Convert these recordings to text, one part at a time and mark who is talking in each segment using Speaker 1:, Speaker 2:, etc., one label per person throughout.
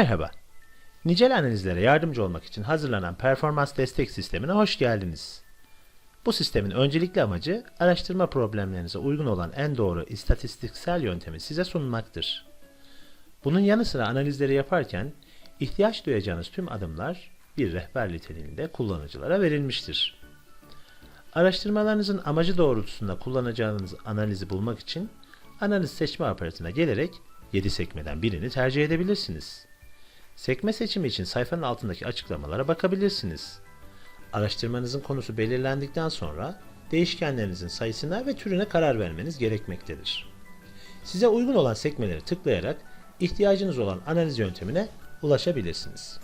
Speaker 1: Merhaba. Nicel analizlere yardımcı olmak için hazırlanan performans destek sistemine hoş geldiniz. Bu sistemin öncelikli amacı araştırma problemlerinize uygun olan en doğru istatistiksel yöntemi size sunmaktır. Bunun yanı sıra analizleri yaparken ihtiyaç duyacağınız tüm adımlar bir rehber niteliğinde kullanıcılara verilmiştir. Araştırmalarınızın amacı doğrultusunda kullanacağınız analizi bulmak için analiz seçme aparatına gelerek 7 sekmeden birini tercih edebilirsiniz. Sekme seçimi için sayfanın altındaki açıklamalara bakabilirsiniz. Araştırmanızın konusu belirlendikten sonra değişkenlerinizin sayısına ve türüne karar vermeniz gerekmektedir. Size uygun olan sekmeleri tıklayarak ihtiyacınız olan analiz yöntemine ulaşabilirsiniz.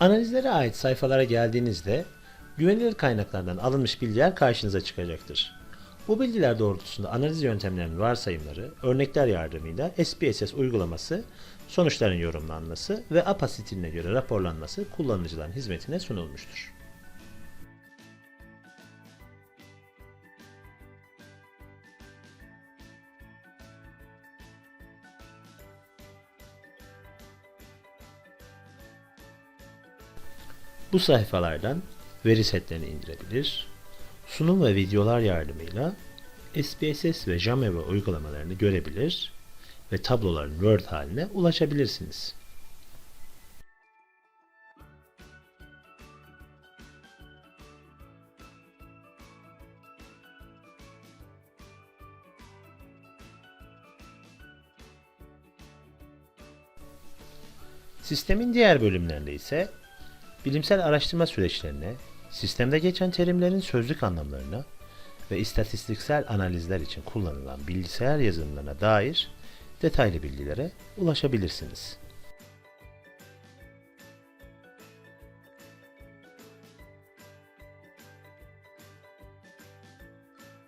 Speaker 1: Analizlere ait sayfalara geldiğinizde güvenilir kaynaklardan alınmış bilgiler karşınıza çıkacaktır. Bu bilgiler doğrultusunda analiz yöntemlerinin varsayımları, örnekler yardımıyla SPSS uygulaması, sonuçların yorumlanması ve APA stiline göre raporlanması kullanıcıların hizmetine sunulmuştur. Bu sayfalardan veri setlerini indirebilir, sunum ve videolar yardımıyla SPSS ve Jameva uygulamalarını görebilir ve tabloların Word haline ulaşabilirsiniz. Sistemin diğer bölümlerinde ise bilimsel araştırma süreçlerine, sistemde geçen terimlerin sözlük anlamlarına ve istatistiksel analizler için kullanılan bilgisayar yazılımlarına dair detaylı bilgilere ulaşabilirsiniz.